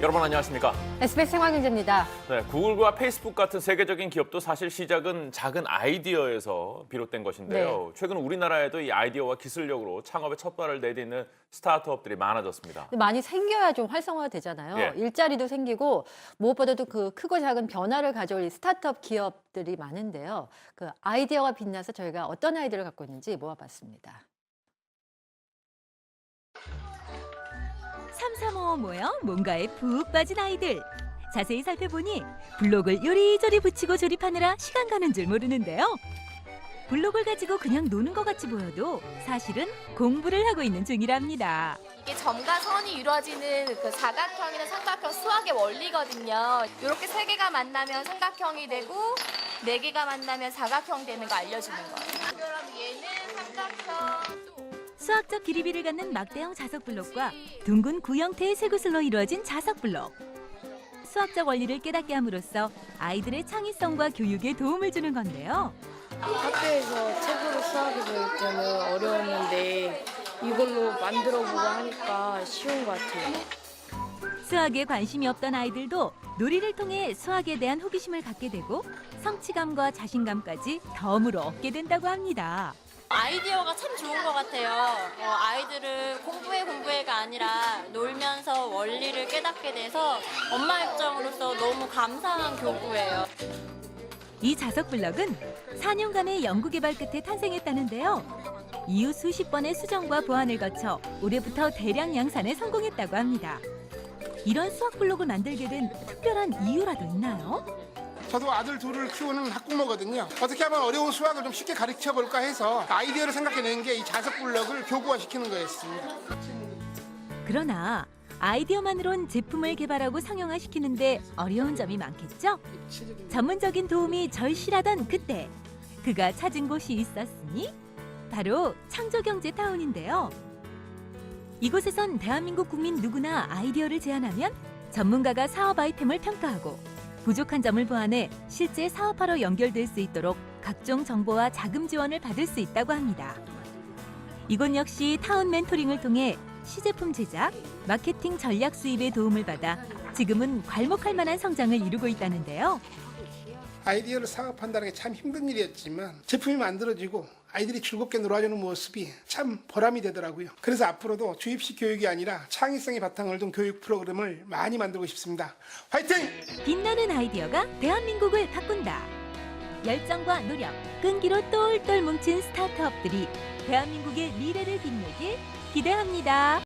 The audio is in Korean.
여러분 안녕하십니까? SBS 생활경제입니다. 네, 구글과 페이스북 같은 세계적인 기업도 사실 시작은 작은 아이디어에서 비롯된 것인데요. 최근 우리나라에도 이 아이디어와 기술력으로 창업의 첫 발을 내딛는 스타트업들이 많아졌습니다. 많이 생겨야 좀 활성화되잖아요. 예. 일자리도 생기고 무엇보다도 그 크고 작은 변화를 가져올 이 스타트업 기업들이 많은데요. 그 아이디어가 빛나서 저희가 어떤 아이디어를 갖고 있는지 모아봤습니다. 삼삼오오 모여 뭔가에 푹 빠진 아이들. 자세히 살펴보니 블록을 요리조리 붙이고 조립하느라 시간 가는 줄 모르는데요. 블록을 가지고 그냥 노는 것 같이 보여도 사실은 공부를 하고 있는 중이랍니다. 이게 점과 선이 이루어지는 그 사각형이나 삼각형 수학의 원리거든요. 이렇게 세 개가 만나면 삼각형이 되고 네 개가 만나면 사각형 되는 거 알려주는 거예요. 그럼 얘는 삼각형. 수학적 길이비를 갖는 막대형 자석 블록과 둥근 구형태의 쇠구슬로 이루어진 자석 블록. 수학적 원리를 깨닫게 함으로써 아이들의 창의성과 교육에 도움을 주는 건데요. 학교에서 책으로 수학을 배울 때는 어려웠는데 이걸로 만들어보고 하니까 쉬운 것 같아요. 수학에 관심이 없던 아이들도 놀이를 통해 수학에 대한 호기심을 갖게 되고 성취감과 자신감까지 덤으로 얻게 된다고 합니다. 아이디어가 참 좋은 것 같아요. 어, 아이들을 공부해 공부해가 아니라 놀면서 원리를 깨닫게 돼서 엄마 입장으로서 너무 감사한 교구예요. 이 자석 블럭은 4년간의 연구개발 끝에 탄생했다는데요. 이후 수십 번의 수정과 보완을 거쳐 올해부터 대량 양산에 성공했다고 합니다. 이런 수학 블록을 만들게 된 특별한 이유라도 있나요? 저도 아들 둘을 키우는 학부모거든요. 어떻게 하면 어려운 수학을 좀 쉽게 가르쳐 볼까 해서 아이디어를 생각해낸 게 이 자석 블럭을 교구화시키는 거였습니다. 그러나 아이디어만으론 제품을 개발하고 상용화시키는데 어려운 점이 많겠죠? 전문적인 도움이 절실하던 그때 그가 찾은 곳이 있었으니 바로 창조경제 타운인데요. 이곳에선 대한민국 국민 누구나 아이디어를 제안하면 전문가가 사업 아이템을 평가하고 부족한 점을 보완해 실제 사업화로 연결될 수 있도록 각종 정보와 자금 지원을 받을 수 있다고 합니다. 이곳 역시 타운 멘토링을 통해 시제품 제작, 마케팅 전략 수입에 도움을 받아 지금은 괄목할 만한 성장을 이루고 있다는데요. 아이디어를 사업한다는 게 참 힘든 일이었지만 제품이 만들어지고 아이들이 즐겁게 놀아주는 모습이 참 보람이 되더라고요. 그래서 앞으로도 주입식 교육이 아니라 창의성이 바탕을 둔 교육 프로그램을 많이 만들고 싶습니다. 화이팅! 빛나는 아이디어가 대한민국을 바꾼다. 열정과 노력, 끈기로 똘똘 뭉친 스타트업들이 대한민국의 미래를 빛내길 기대합니다.